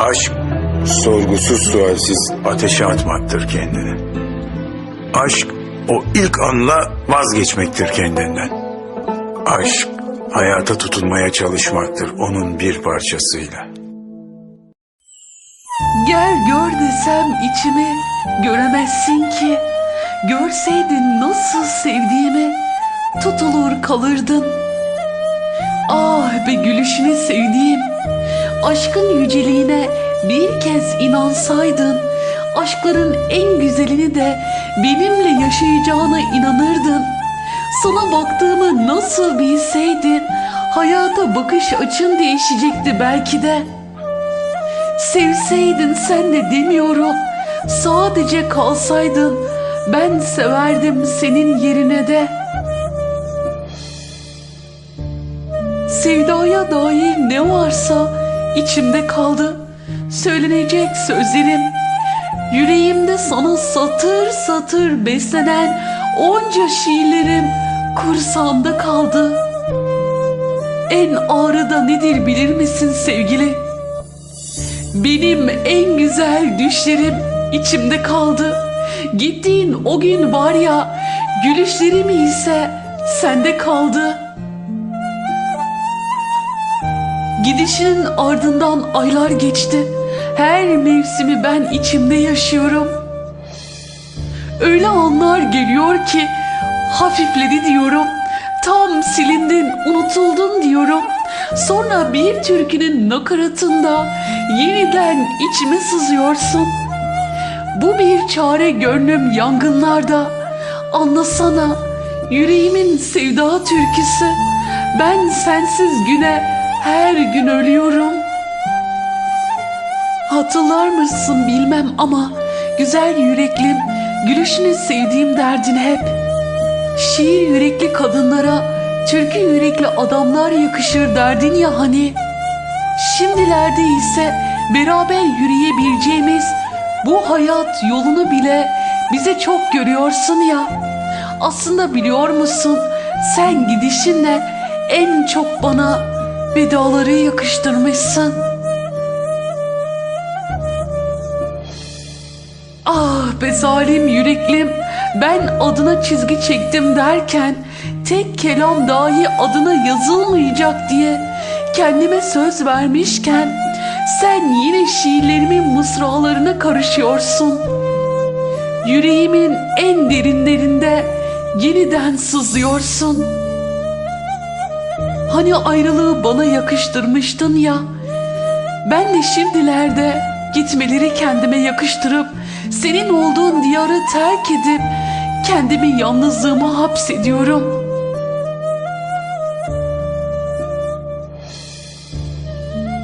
Aşk sorgusuz sualsiz ateşe atmaktır kendini. Aşk o ilk anla vazgeçmektir kendinden. Aşk hayata tutunmaya çalışmaktır onun bir parçasıyla. Gel gör desem içimi göremezsin ki. Görseydin nasıl sevdiğimi tutulur kalırdın. Ah be gülüşünü sevdiğim. Aşkın yüceliğine bir kez inansaydın. Aşkların en güzelini de benimle yaşayacağına inanırdın. Sana baktığımı nasıl bilseydin hayata bakış açın değişecekti belki de. Sevseydin sen de demiyorum. Sadece kalsaydın ben severdim senin yerine de. Sevdaya dair ne varsa içimde kaldı. Söylenecek sözlerim. Yüreğimde sana satır satır beslenen onca şiirlerim kursağımda kaldı. En ağrı da nedir bilir misin sevgili? Benim en güzel düşlerim içimde kaldı. Gittiğin o gün var ya, gülüşlerim ise sende kaldı. Gidişinin ardından aylar geçti. Her mevsimi ben içimde yaşıyorum. Öyle anlar geliyor ki hafifledi diyorum. Tam silindin, unutuldun diyorum. Sonra bir türkünün nakaratında yeniden içime sızıyorsun. Bu bir çare gönlüm yangınlarda. Anlasana yüreğimin sevda türküsü. Ben sensiz güne her gün ölüyorum. Hatırlar mısın bilmem ama güzel yüreklim gülüşünü sevdiğim derdin hep. Şiir yürekli kadınlara türkü yürekli adamlar yakışır derdin ya hani. Şimdilerde ise beraber yürüyebileceğimiz bu hayat yolunu bile bize çok görüyorsun ya. Aslında biliyor musun sen gidişinle en çok bana vedaları yakıştırmışsın. Ah be zalim yüreklim ben adına çizgi çektim derken tek kelam dahi adına yazılmayacak diye kendime söz vermişken sen yine şiirlerimin mısralarına karışıyorsun. Yüreğimin en derinlerinde yeniden sızıyorsun. Hani ayrılığı bana yakıştırmıştın ya. Ben de şimdilerde gitmeleri kendime yakıştırıp senin olduğun diyarı terk edip kendimi yalnızlığıma hapsediyorum.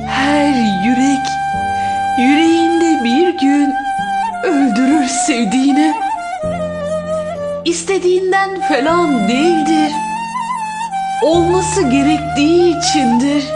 Her yürek yüreğinde bir gün öldürür sevdiğini. İstediğinden falan değildir. Olması gerektiği içindir.